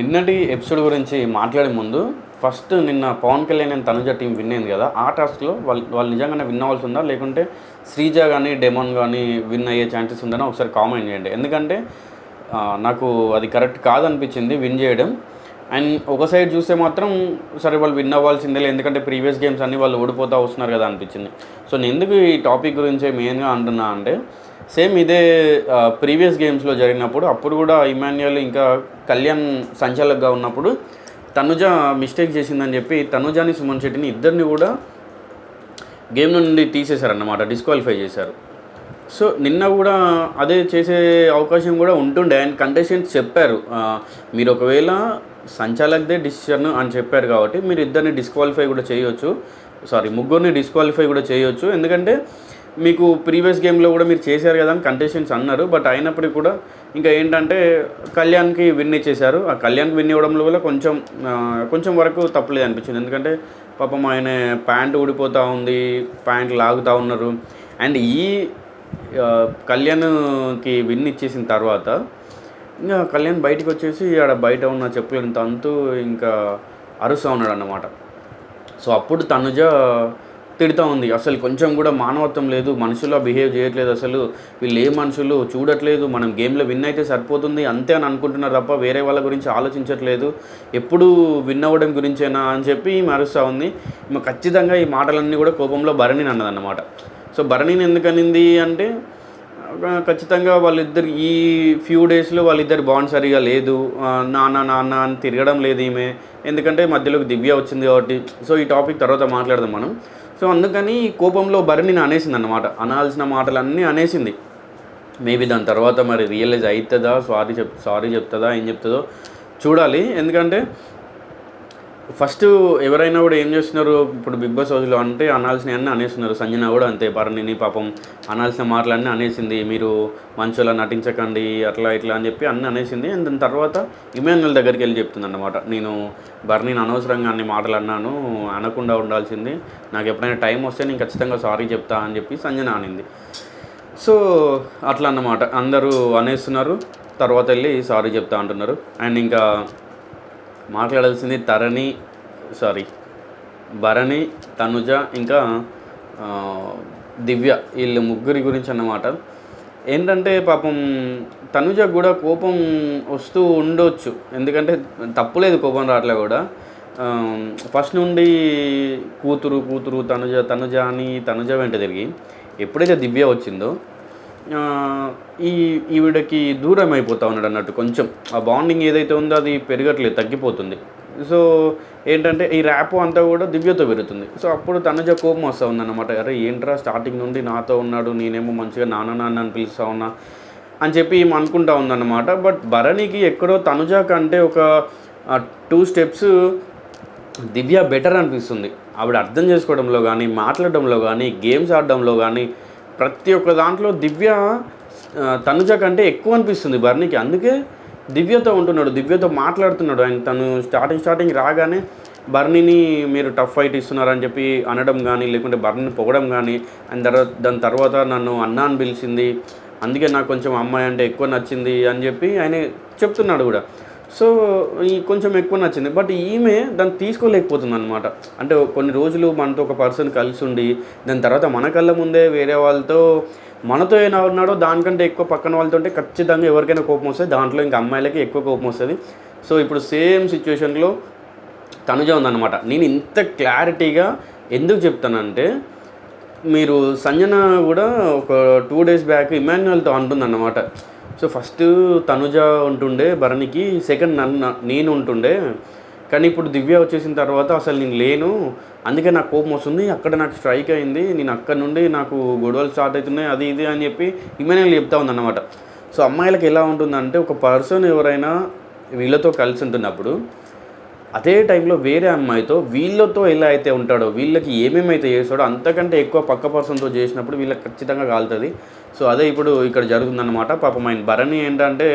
నిన్నటి ఎపిసోడ్ గురించి మాట్లాడే ముందు ఫస్ట్ నిన్న Pawan Kalyan and Tanuja team win అయింది కదా ఆ టాస్క్లో వాళ్ళు వాళ్ళు నిజంగానే విన్ అవ్వాల్సి ఉందా లేకుంటే శ్రీజ కానీ డెమోన్ కానీ విన్ అయ్యే ఛాన్సెస్ ఉందని ఒకసారి కామెంట్ చేయండి. ఎందుకంటే నాకు అది కరెక్ట్ కాదనిపించింది విన్ చేయడం. అండ్ ఒక సైడ్ చూస్తే మాత్రం సరే వాళ్ళు విన్ అవ్వాల్సిందే ఎందుకంటే ప్రీవియస్ గేమ్స్ అన్ని వాళ్ళు ఓడిపోతూ వస్తున్నారు కదా అనిపించింది. సో నేను ఎందుకు ఈ టాపిక్ గురించి మెయిన్గా అంటున్నా అంటే సేమ్ ఇదే ప్రీవియస్ గేమ్స్లో జరిగినప్పుడు అప్పుడు కూడా ఇమాన్యుయల్ ఇంకా కళ్యాణ్ సంచాలకుగా ఉన్నప్పుడు తనుజ మిస్టేక్ చేసిందని చెప్పి తనుజాని సుమన్ శెట్టిని ఇద్దరిని కూడా గేమ్ నుండి తీసేశారన్నమాట డిస్క్వాలిఫై చేశారు. సో నిన్న కూడా అదే చేసే అవకాశం కూడా ఉంటుండే అండ్ కంటెస్టెంట్స్ చెప్పారు మీరు ఒకవేళ సంచాలక్దే డిసిషన్ అని చెప్పారు కాబట్టి మీరు ఇద్దరిని డిస్క్వాలిఫై కూడా చేయొచ్చు. సారీ ముగ్గురిని డిస్క్వాలిఫై కూడా చేయొచ్చు. ఎందుకంటే మీకు ప్రీవియస్ గేమ్లో కూడా మీరు చేశారు కదా అని కంటెస్టెంట్స్ అన్నారు. బట్ అయినప్పటికీ కూడా ఇంకా ఏంటంటే కళ్యాణ్కి విన్ ఇచ్చేశారు. ఆ కళ్యాణ్కి విన్ ఇవ్వడంలో వల్ల కొంచెం కొంచెం వరకు తప్పలేదు అనిపించింది. ఎందుకంటే పాపం ఆయన ప్యాంట్ ఊడిపోతూ ఉంది ప్యాంట్ లాగుతూ ఉన్నారు. అండ్ ఈ కళ్యాణ్కి విన్ ఇచ్చేసిన తర్వాత ఇంకా కళ్యాణ్ బయటికి వచ్చేసి ఆడ బయట ఉన్న చెప్పులను తంతు ఇంకా అరుస్తూ ఉన్నాడు అన్నమాట సో అప్పుడు తనుజ తిడుతూ ఉంది. అసలు కొంచెం కూడా మానవత్వం లేదు మనుషుల్లో బిహేవ్ చేయట్లేదు అసలు. వీళ్ళు ఏ మనుషులు చూడట్లేదు మనం గేమ్లో విన్ అయితే సరిపోతుంది అంతే అని అనుకుంటున్నారు తప్ప వేరే వాళ్ళ గురించి ఆలోచించట్లేదు. ఎప్పుడు విన్ అవ్వడం గురించేనా అని చెప్పి ఈమె అరుస్తూ ఉంది. ఖచ్చితంగా ఈ మాటలన్నీ కూడా కోపంలో భరణిని అన్నదన్నమాట. సో భరణిని ఎందుకనింది అంటే ఖచ్చితంగా వాళ్ళిద్దరు ఈ ఫ్యూ డేస్లో వాళ్ళిద్దరి బాండ్ సరిగా లేదు. నాన్న నాన్న అని తిరగడం లేదు ఈమె. ఎందుకంటే మధ్యలోకి దివ్య వచ్చింది కాబట్టి. సో ఈ టాపిక్ తర్వాత మాట్లాడదాం మనం. సో అందుకని కోపంలో భరణిని అనేసింది అన్నమాట అనాల్సిన మాటలన్నీ అనేసింది. మేబీ దాని తర్వాత మరి రియలైజ్ అవుతుందా సారీ చెప్ సారీ చెప్తుందా? ఏం చెప్తుందో? చూడాలి. ఎందుకంటే ఫస్ట్ ఎవరైనా కూడా ఏం చేస్తున్నారు? ఇప్పుడు బిగ్ బాస్ హౌస్లో అంటే అనాల్సిన అన్నీ అనేస్తున్నారు. సంజన కూడా అంతే. భరణిని పాపం అనాల్సిన మాటలన్నీ అనేసింది. మీరు మంచులా నటించకండి అట్లా ఇట్లా అని చెప్పి అన్నీ అనేసింది. అండ్ దాని తర్వాత ఇమాన్యుల్ దగ్గరికి వెళ్ళి చెప్తుంది అన్నమాట నేను భరణిని అనవసరంగా అన్ని మాటలు అన్నాను అనకుండా ఉండాల్సింది. నాకు ఎప్పుడైనా టైం వస్తే నేను ఖచ్చితంగా సారీ చెప్తా అని చెప్పి సంజన అనింది. సో అట్లా అన్నమాట. అందరూ అనేస్తున్నారు. తర్వాత వెళ్ళి సారీ చెప్తా అంటున్నారు. అండ్ ఇంకా మాట్లాడాల్సింది తరణి సారీ భరణి తనుజ ఇంకా దివ్య వీళ్ళు ముగ్గురి గురించి అన్నమాట. ఏంటంటే పాపం తనుజ కూడా కోపం వస్తూ ఉండొచ్చు. ఎందుకంటే తప్పులేదు కోపం రావట్లే కూడా. ఫస్ట్ నుండి కూతురు కూతురు తనుజ తనుజ అని తనుజ వెంట తిరిగి ఎప్పుడైతే దివ్య వచ్చిందో ఈ ఈవిడకి దూరం అయిపోతా ఉన్నాడు అన్నట్టు కొంచెం. ఆ బాండింగ్ ఏదైతే ఉందో అది పెరగట్లేదు తగ్గిపోతుంది. సో ఏంటంటే ఈ ర్యాప్ అంతా కూడా దివ్యతో పెరుగుతుంది. సో అప్పుడు తనుజ కోపం వస్తూ ఉందన్నమాట. అరే ఏంట్రా స్టార్టింగ్ నుండి నాతో ఉన్నాడు నేనేమో మంచిగా నాన్న నాన్న అని పిలుస్తా ఉన్నా అని చెప్పి ఏం అనుకుంటా ఉందన్నమాట. బట్ భరణికి ఎక్కడో తనుజ కంటే ఒక టూ స్టెప్స్ దివ్య బెటర్ అనిపిస్తుంది. ఆవిడ అర్థం చేసుకోవడంలో కానీ మాట్లాడడంలో కానీ గేమ్స్ ఆడడంలో కానీ ప్రతి ఒక్క దాంట్లో దివ్య తనుజ కంటే ఎక్కువ అనిపిస్తుంది భరణికి. అందుకే దివ్యతో ఉంటున్నాడు దివ్యతో మాట్లాడుతున్నాడు. ఆయన తను స్టార్టింగ్ స్టార్టింగ్ రాగానే బర్నీని మీరు టఫ్ ఫైట్ ఇస్తున్నారని చెప్పి అనడం కానీ లేకుంటే బర్నీని పొగడం కానీ అండ్ తర్వాత దాని తర్వాత నన్ను అన్న అని పిలిచింది. అందుకే నాకు కొంచెం అమ్మాయి అంటే ఎక్కువ నచ్చింది అని చెప్పి ఆయన చెప్తున్నాడు కూడా. సో ఈ కొంచెం ఎక్కువ నచ్చింది. బట్ ఈమె దాన్ని తీసుకోలేకపోతుంది అనమాట అంటే కొన్ని రోజులు మనతో ఒక పర్సన్ కలిసి ఉండి దాని తర్వాత మన కళ్ళ ముందే వేరే వాళ్ళతో మనతో ఏమైనా ఉన్నాడో దానికంటే ఎక్కువ పక్కన వాళ్ళతో ఉంటే ఖచ్చితంగా ఎవరికైనా కోపం వస్తుంది. దాంట్లో ఇంకా అమ్మాయిలకి ఎక్కువ కోపం వస్తుంది. సో ఇప్పుడు సేమ్ సిచ్యువేషన్లో తనుజ ఉందన్నమాట. నేను ఇంత క్లారిటీగా ఎందుకు చెప్తానంటే మీరు సంజన కూడా ఒక టూ డేస్ బ్యాక్ ఇమాన్యువల్తో అంటుందన్నమాట. సో ఫస్ట్ తనుజ ఉంటుండే భరణికి సెకండ్ నన్ను నేను ఉంటుండే. కానీ ఇప్పుడు దివ్య వచ్చేసిన తర్వాత అసలు నేను లేను. అందుకే నాకు కోపం వస్తుంది. అక్కడ నాకు స్ట్రైక్ అయింది. నేను అక్కడ నుండి నాకు గొడవలు స్టార్ట్ అవుతున్నాయి అది ఇది అని చెప్పి ఇమాన్యువల్ చెప్తా ఉందన్నమాట. సో అమ్మాయిలకు ఎలా ఉంటుందంటే ఒక పర్సన్ ఎవరైనా వీళ్ళతో కలిసి ఉంటున్నప్పుడు అదే టైంలో వేరే అమ్మాయితో వీళ్ళతో ఎలా అయితే ఉంటాడో వీళ్ళకి ఏమేమైతే చేస్తాడో అంతకంటే ఎక్కువ పక్క పర్సన్తో చేసినప్పుడు వీళ్ళకి ఖచ్చితంగా కాలుతుంది. సో అదే ఇప్పుడు ఇక్కడ జరుగుతుందన్నమాట. పాపం ఆయన భరణి ఏంటంటే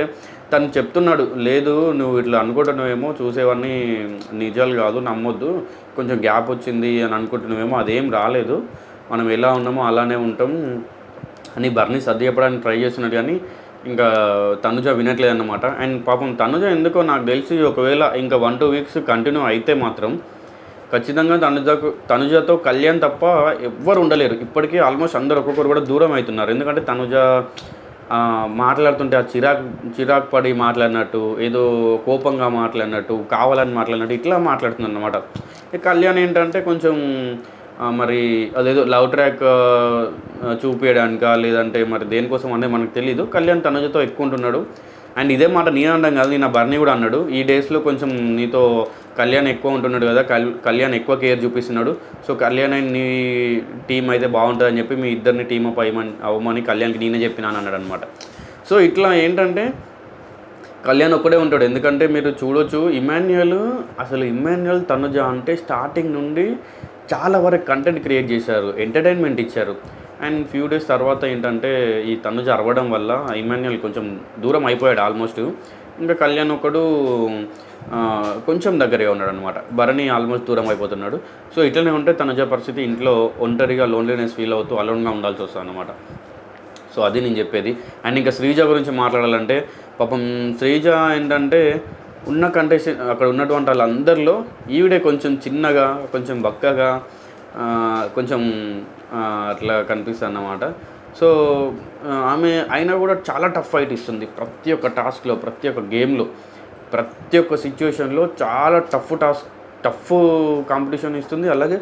తను చెప్తున్నాడు లేదు నువ్వు ఇట్లా అనుకుంటున్నావేమో చూసేవన్నీ నిజాలు కాదు నమ్మొద్దు. కొంచెం గ్యాప్ వచ్చింది అని అనుకుంటున్నావేమో అదేం రాలేదు. మనం ఎలా ఉన్నామో అలానే ఉంటాం. అని బర్నీ సర్ది చెప్పడానికి ట్రై చేస్తున్నాడు కానీ ఇంకా తనుజ వినట్లేదన్నమాట. అండ్ పాపం తనుజ ఎందుకో నాకు తెలిసి ఒకవేళ ఇంకా వన్ టూ వీక్స్ కంటిన్యూ అయితే మాత్రం ఖచ్చితంగా తనుజకు తనుజతో కళ్యాణ్ తప్ప ఎవ్వరు ఉండలేరు. ఇప్పటికీ ఆల్మోస్ట్ అందరు ఒక్కొక్కరు కూడా దూరం అవుతున్నారు. ఎందుకంటే తనుజ మాట్లాడుతుంటే ఆ చిరాక్ చిరాకు పడి మాట్లాడినట్టు ఏదో కోపంగా మాట్లాడినట్టు కావాలని మాట్లాడినట్టు ఇట్లా మాట్లాడుతుంది అనమాట కళ్యాణ్ ఏంటంటే కొంచెం మరి అదేదో లవ్ ట్రాక్ చూపించడానికా లేదంటే మరి దేనికోసం అనేది మనకు తెలియదు కళ్యాణ్ తనుజతో ఎక్కువ ఉంటున్నాడు. అండ్ ఇదే మాట నేను అనడం కాదు నేను బర్నీ కూడా అన్నాడు. ఈ డేస్లో కొంచెం నీతో కళ్యాణ్ ఎక్కువ ఉంటున్నాడు కదా కల్ కళ్యాణ్ ఎక్కువ కేర్ చూపిస్తున్నాడు. సో కళ్యాణ్ అండ్ నీ టీం అయితే బాగుంటుందని చెప్పి మీ ఇద్దరిని టీం అప్ అయ్యమని అవ్వమని కళ్యాణ్కి నేనే చెప్పినాను అన్నాడు అనమాట సో ఇట్లా ఏంటంటే కళ్యాణ్ ఒక్కడే ఉంటాడు. ఎందుకంటే మీరు చూడొచ్చు ఇమాన్యుయల్ అసలు ఇమాన్యుయల్ తనుజ అంటే స్టార్టింగ్ నుండి చాలా వరకు కంటెంట్ క్రియేట్ చేశారు ఎంటర్టైన్మెంట్ ఇచ్చారు. అండ్ ఫ్యూ డేస్ తర్వాత ఏంటంటే ఈ తనుజ అరవడం వల్ల ఇమాన్యుయల్ కొంచెం దూరం అయిపోయాడు ఆల్మోస్ట్. ఇంకా కళ్యాణ్ ఒకడు కొంచెం దగ్గరగా ఉన్నాడు అనమాట భరణి ఆల్మోస్ట్ దూరం అయిపోతున్నాడు. సో ఇట్లనే ఉంటే తనుజ పరిస్థితి ఇంట్లో ఒంటరిగా లోన్లీనెస్ ఫీల్ అవుతూ అలోన్గా ఉండాల్సి వస్తుంది అనమాట సో అది నేను చెప్పేది. అండ్ ఇంకా శ్రీజ గురించి మాట్లాడాలంటే పాపం శ్రీజ ఏంటంటే ఉన్న కంటెస్టెంట్ అక్కడ ఉన్నటువంటి వాళ్ళందరిలో ఈవిడే కొంచెం చిన్నగా కొంచెం బక్కగా కొంచెం అట్లా కనిపిస్తుంది అన్నమాట సో ఆమె అయినా కూడా చాలా టఫ్ ఫైట్ ఇస్తుంది. ప్రతి ఒక్క టాస్క్లో ప్రతి ఒక్క గేమ్లో ప్రతి ఒక్క సిచ్యువేషన్లో చాలా టఫ్ టాస్క్ టఫ్ కాంపిటీషన్ ఇస్తుంది. అలాగే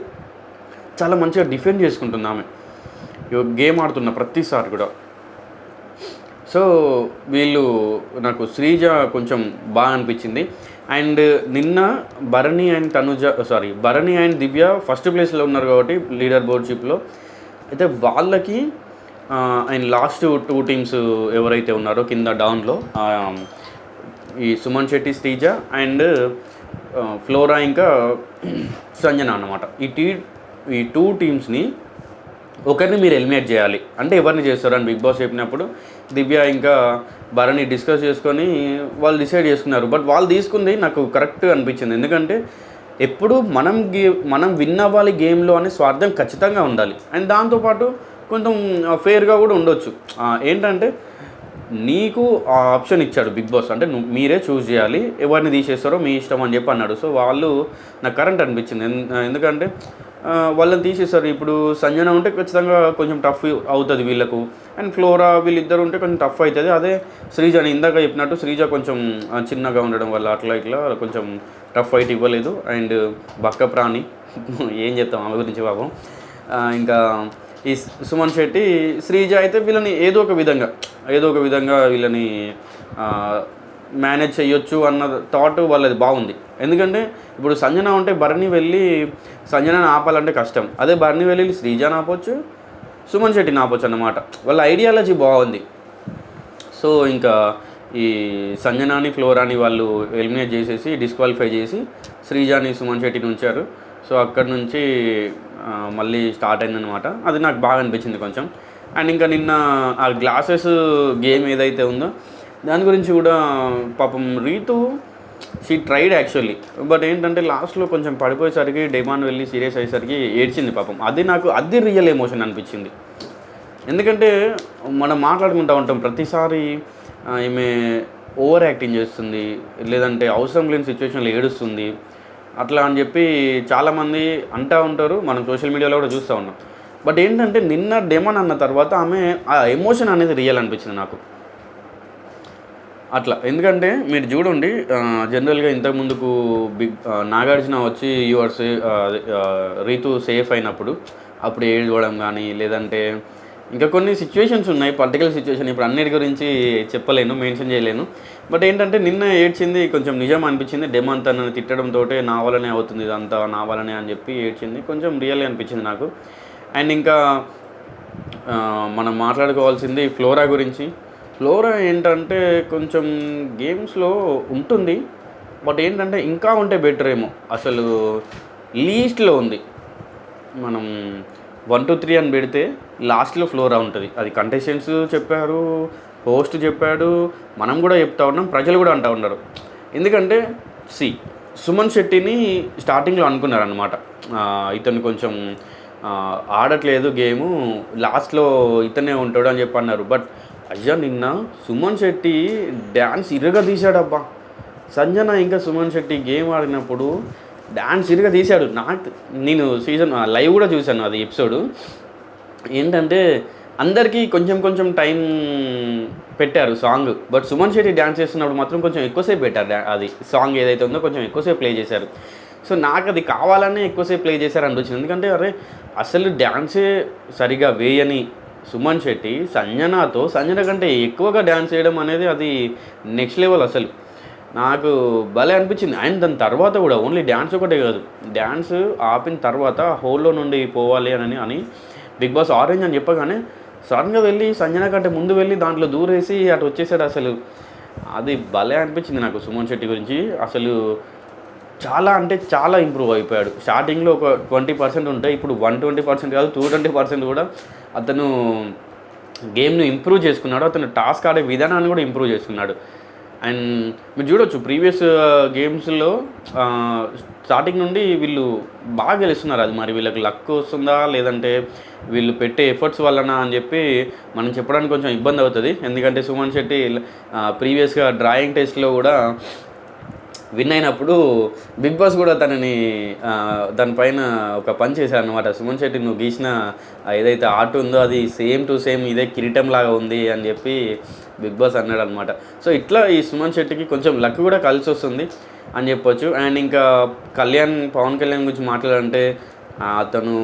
చాలా మంచిగా డిఫెండ్ చేసుకుంటుంది ఆమె. గేమ్ ఆడుతున్న ప్రతిసారి కూడా. సో వీళ్ళు నాకు శ్రీజ కొంచెం బాగా అనిపించింది. అండ్ నిన్న Bharani and Tanuja sorry Bharani and Divya first ప్లేస్లో ఉన్నారు కాబట్టి లీడర్ బోర్డ్షిప్లో. అయితే వాళ్ళకి అండ్ లాస్ట్ టూ టీమ్స్ ఎవరైతే ఉన్నారో కింద డౌన్లో ఈ సుమన్ శెట్టి శ్రీజ అండ్ ఫ్లోరా ఇంకా సంజన అన్నమాట. ఈ టీ ఈ టూ టీమ్స్ని ఒకరిని మీరు ఎలిమినేట్ చేయాలి. అంటే ఎవరిని చేస్తారని బిగ్ బాస్ చెప్పినప్పుడు దివ్య ఇంకా భరణి డిస్కస్ చేసుకొని వాళ్ళు డిసైడ్ చేసుకున్నారు. బట్ వాళ్ళు తీసుకుంది నాకు కరెక్ట్ అనిపించింది. ఎందుకంటే ఎప్పుడు మనం గే మనం విన్ అవ్వాలి గేమ్లో అనే స్వార్థం ఖచ్చితంగా ఉండాలి. అండ్ దాంతోపాటు కొంచెం ఫేర్గా కూడా ఉండొచ్చు. ఏంటంటే నీకు ఆ ఆప్షన్ ఇచ్చాడు బిగ్ బాస్ అంటే నువ్వు మీరే చూస్ చేయాలి. ఎవరిని తీసేస్తారో మీ ఇష్టం అని చెప్పి అన్నాడు. సో వాళ్ళు నాకు కరెంట్ అనిపించింది. ఎన్- ఎందుకంటే వాళ్ళని తీసేస్తారు. ఇప్పుడు సంజన ఉంటే ఖచ్చితంగా కొంచెం టఫ్ అవుతుంది వీళ్ళకు. అండ్ ఫ్లోరా వీళ్ళిద్దరు ఉంటే కొంచెం టఫ్ అవుతుంది. అదే శ్రీజ అని ఇందాక చెప్పినట్టు శ్రీజ కొంచెం చిన్నగా ఉండడం వల్ల అట్లా ఇట్లా కొంచెం టఫ్ ఫైట్ ఇవ్వలేదు. అండ్ బక్క ప్రాణి ఏం చెప్తాం ఆమె గురించి పాపం. ఇంకా ఈ సుమన్ శెట్టి శ్రీజ అయితే వీళ్ళని ఏదో ఒక విధంగా ఏదో ఒక విధంగా వీళ్ళని మేనేజ్ చేయొచ్చు అన్న థాట్ వాళ్ళది బాగుంది. ఎందుకంటే ఇప్పుడు సంజన ఉంటే భరణి వెళ్ళి సంజనని ఆపాలంటే కష్టం. అదే భరణి వెళ్ళి శ్రీజాని ఆపొచ్చు సుమన్ శెట్టిని ఆపొచ్చు అన్నమాట. వాళ్ళ ఐడియాలజీ బాగుంది. సో ఇంకా ఈ సంజనాని ఫ్లోరాని వాళ్ళు ఎలిమినేట్ చేసేసి డిస్క్వాలిఫై చేసి శ్రీజాని సుమన్ శెట్టిని ఉంచారు సో అక్కడ నుంచి మళ్ళీ స్టార్ట్ అయిందనమాట అది నాకు బాగా అనిపించింది కొంచెం. అండ్ ఇంకా నిన్న ఆ గ్లాసెస్ గేమ్ ఏదైతే ఉందో దాని గురించి కూడా పాపం Reethu she tried actually. But ఏంటంటే లాస్ట్లో కొంచెం పడిపోయేసరికి డిమాండ్ వెళ్ళి సీరియస్ అయ్యేసరికి ఏడ్చింది పాపం. అది నాకు అది రియల్ ఎమోషన్ అనిపించింది. ఎందుకంటే మనం మాట్లాడుకుంటూ ఉంటాం ప్రతిసారి ఈమె ఓవర్ యాక్టింగ్ చేస్తుంది లేదంటే అవసరం లేని సిచ్యువేషన్లో ఏడుస్తుంది. అట్లా అని చెప్పి చాలామంది అంటూ ఉంటారు. మనం సోషల్ మీడియాలో కూడా చూస్తూ ఉన్నాం. బట్ ఏంటంటే నిన్న డెమన్ అన్న తర్వాత ఆమె ఆ ఎమోషన్ అనేది రియల్ అనిపించింది నాకు. అట్లా. ఎందుకంటే మీరు చూడండి జనరల్గా ఇంతకు ముందుకు బిగ్ నాగార్జున వచ్చి యువర్ సే రీతు సేఫ్ అయినప్పుడు అప్పుడు ఏడవడం కానీ లేదంటే ఇంకా కొన్ని సిచ్యువేషన్స్ ఉన్నాయి పొలిటికల్ సిచ్యువేషన్ ఇప్పుడు అన్నిటి గురించి చెప్పలేను మెన్షన్ చేయలేను. బట్ ఏంటంటే నిన్న ఏడ్చింది కొంచెం నిజం అనిపించింది. డెమాన్ తనను తిట్టడంతో నా వల్లనే అవుతుంది ఇదంతా నా వల్లనే అని చెప్పి ఏడ్చింది. కొంచెం రియల్ అనిపించింది నాకు. అండ్ ఇంకా మనం మాట్లాడుకోవాల్సింది ఫ్లోరా గురించి. ఫ్లోరా ఏంటంటే కొంచెం గేమ్స్లో ఉంటుంది. బట్ ఏంటంటే ఇంకా ఉంటే బెటర్ ఏమో. అసలు లీస్ట్లో ఉంది. మనం వన్ టూ త్రీ అని పెడితే లాస్ట్లో ఫ్లోరా ఉంటుంది. అది కంటెస్టెంట్స్ చెప్పారు హోస్ట్ చెప్పాడు మనం కూడా చెప్తా ఉన్నాం ప్రజలు కూడా అంటూ ఉన్నారు. ఎందుకంటే సి సుమన్ శెట్టిని స్టార్టింగ్లో అనుకున్నారనమాట ఇతను కొంచెం ఆడట్లేదు గేము లాస్ట్లో ఇతనే ఉంటాడు అని చెప్పి అన్నారు. బట్ అయ్యా నిన్న సుమన్ శెట్టి డ్యాన్స్ ఇరగ తీశాడబ్బా. సంజన ఇంకా సుమన్ శెట్టి గేమ్ ఆడినప్పుడు డ్యాన్స్ ఇదిగా తీశాడు. నాకు నేను సీజన్ లైవ్ కూడా చూశాను అది ఎపిసోడ్ ఏంటంటే అందరికీ కొంచెం కొంచెం టైం పెట్టారు song but Suman Shetty dance చేస్తున్నప్పుడు మాత్రం కొంచెం ఎక్కువసేపు పెట్టారు అది సాంగ్ ఏదైతే ఉందో కొంచెం ఎక్కువసేపు ప్లే చేశారు. సో నాకు అది కావాలనే ఎక్కువసేపు ప్లే చేశారు అనిపించింది. ఎందుకంటే అరే అసలు డ్యాన్సే సరిగా వేయని సుమన్ శెట్టి సంజనాతో సంజన కంటే ఎక్కువగా డ్యాన్స్ చేయడం అనేది అది నెక్స్ట్ లెవెల్ అసలు. నాకు భలే అనిపించింది. అండ్ దాని తర్వాత కూడా ఓన్లీ డ్యాన్స్ ఒకటే కాదు. డ్యాన్స్ ఆపిన తర్వాత హోల్లో నుండి పోవాలి అని అని బిగ్ బాస్ ఆరెంజ్ అని చెప్పగానే సడన్గా వెళ్ళి సంజన కంటే ముందు వెళ్ళి దాంట్లో దూరేసి అటు వచ్చేసాడు అసలు. అది భలే అనిపించింది నాకు సుమన్ శెట్టి గురించి. అసలు చాలా అంటే చాలా ఇంప్రూవ్ అయిపోయాడు. స్టార్టింగ్లో ఒక ట్వంటీ పర్సెంట్ ఉంటే ఇప్పుడు వన్ ట్వంటీ పర్సెంట్ కాదు టూ ట్వంటీ పర్సెంట్ కూడా అతను గేమ్ను ఇంప్రూవ్ చేసుకున్నాడు. అతను టాస్క్ ఆడే విధానాన్ని కూడా ఇంప్రూవ్ చేసుకున్నాడు. అండ్ మీరు చూడొచ్చు ప్రీవియస్ గేమ్స్లో స్టార్టింగ్ నుండి వీళ్ళు బాగా గెలుస్తున్నారు. అది మరి వీళ్ళకి లక్ వస్తుందా? లేదంటే వీళ్ళు పెట్టే ఎఫర్ట్స్ వలన అని చెప్పి మనం చెప్పడానికి కొంచెం ఇబ్బంది అవుతుంది. ఎందుకంటే సుమన్ శెట్టి ప్రీవియస్గా డ్రాయింగ్ టెస్ట్లో కూడా విన్ అయినప్పుడు బిగ్ బాస్ కూడా తనని దానిపైన ఒక పని చేశారు అనమాట సుమన్ శెట్టి నువ్వు గీసిన ఏదైతే ఆర్ట్ ఉందో అది సేమ్ టు సేమ్ ఇదే కిరీటం లాగా ఉంది అని చెప్పి బిగ్ బాస్ అన్నాడు అనమాట సో ఇట్లా ఈ సుమన్ శెట్టికి కొంచెం లక్ కూడా కలిసి వస్తుంది అని చెప్పొచ్చు. అండ్ ఇంకా కళ్యాణ్ పవన్ కళ్యాణ్ గురించి మాట్లాడాలంటే అతను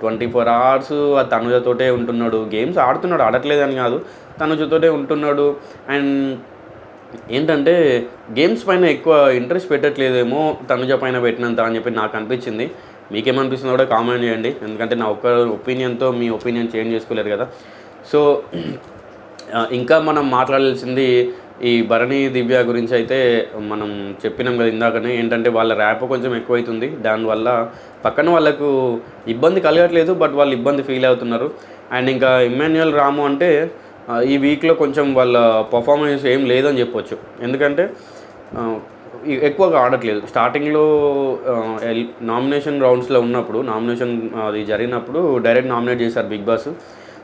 ట్వంటీ ఫోర్ అవర్స్ ఆ తనుజతోటే ఉంటున్నాడు. గేమ్స్ ఆడుతున్నాడు ఆడట్లేదని కాదు. తనుజతోటే ఉంటున్నాడు. అండ్ ఏంటంటే గేమ్స్ పైన ఎక్కువ ఇంట్రెస్ట్ పెట్టట్లేదేమో తనుజ పైన పెట్టినంత అని చెప్పి నాకు అనిపించింది. మీకేమనిపిస్తుందో కూడా కామెంట్ చేయండి. ఎందుకంటే నా ఒక్క ఒపీనియన్తో మీ ఒపీనియన్ చేంజ్ చేసుకోలేరు కదా. సో ఇంకా మనం మాట్లాడాల్సింది ఈ భరణి దివ్య గురించి అయితే మనం చెప్పినాం కదా ఇందాకనే. ఏంటంటే వాళ్ళ ర్యాప్ కొంచెం ఎక్కువైతుంది. దానివల్ల పక్కన వాళ్ళకు ఇబ్బంది కలగట్లేదు బట్ వాళ్ళు ఇబ్బంది ఫీల్ అవుతున్నారు. అండ్ ఇంకా ఇమ్మాన్యుయల్ రాము అంటే ఈ వీక్లో కొంచెం వాళ్ళ పర్ఫార్మెన్స్ ఏం లేదని చెప్పొచ్చు. ఎందుకంటే ఎక్కువగా ఆడట్లేదు. స్టార్టింగ్లో నామినేషన్ రౌండ్స్లో ఉన్నప్పుడు నామినేషన్ అది జరిగినప్పుడు డైరెక్ట్ నామినేట్ చేశారు బిగ్ బాస్.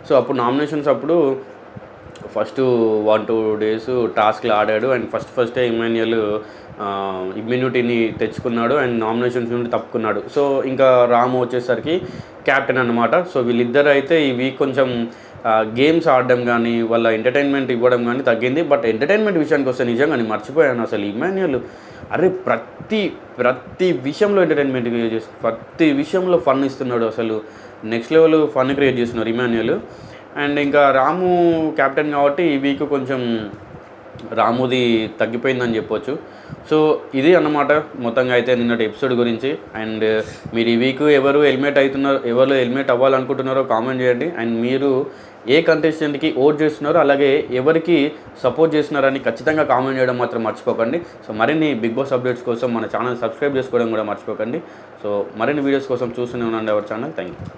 సో అప్పుడు నామినేషన్స్ అప్పుడు ఫస్ట్ వన్ టూ డేస్ టాస్క్లు ఆడాడు. అండ్ ఫస్ట్ ఫస్టే ఇమాన్యుయల్ ఇమ్యూనిటీని తెచ్చుకున్నాడు. అండ్ నామినేషన్స్ నుండి తప్పుకున్నాడు. సో ఇంకా రాము వచ్చేసరికి క్యాప్టెన్ అనమాట సో వీళ్ళిద్దరు అయితే ఈ వీక్ కొంచెం గేమ్స్ ఆడడం కానీ వాళ్ళ ఎంటర్టైన్మెంట్ ఇవ్వడం కానీ తగ్గింది. బట్ ఎంటర్టైన్మెంట్ విషయానికి వస్తే నిజంగా నేను మర్చిపోయాను అసలు. ఇమాన్యుయల్ అరే ప్రతి ప్రతి విషయంలో ఎంటర్టైన్మెంట్ క్రియేట్ చేస్తు ప్రతి విషయంలో ఫన్ ఇస్తున్నాడు అసలు. నెక్స్ట్ లెవెల్ ఫన్ క్రియేట్ చేస్తున్నారు ఇమాన్యుయల్ అండ్ ఇంకా రాము కెప్టెన్ కాబట్టి ఈ వీక్ కొంచెం రాముది తగ్గిపోయిందని చెప్పొచ్చు. సో ఇది అన్నమాట మొత్తంగా అయితే నిన్నటి ఎపిసోడ్ గురించి. అండ్ మీరు ఈ వీక్ ఎవరు హెల్మెట్ అవుతున్నారు ఎవరు హెల్మెట్ అవ్వాలనుకుంటున్నారో కామెంట్ చేయండి. అండ్ మీరు ఏ కంటెస్టెంట్కి ఓట్ చేస్తున్నారో అలాగే ఎవరికి సపోర్ట్ చేస్తున్నారని ఖచ్చితంగా కామెంట్ చేయడం మాత్రం మర్చిపోకండి. సో మరిన్ని బిగ్ బాస్ అప్డేట్స్ కోసం మన ఛానల్ సబ్స్క్రైబ్ చేసుకోవడం కూడా మర్చిపోకండి. సో మరిన్ని వీడియోస్ కోసం చూస్తూనే ఉండండి అవర్ ఛానల్. Thank you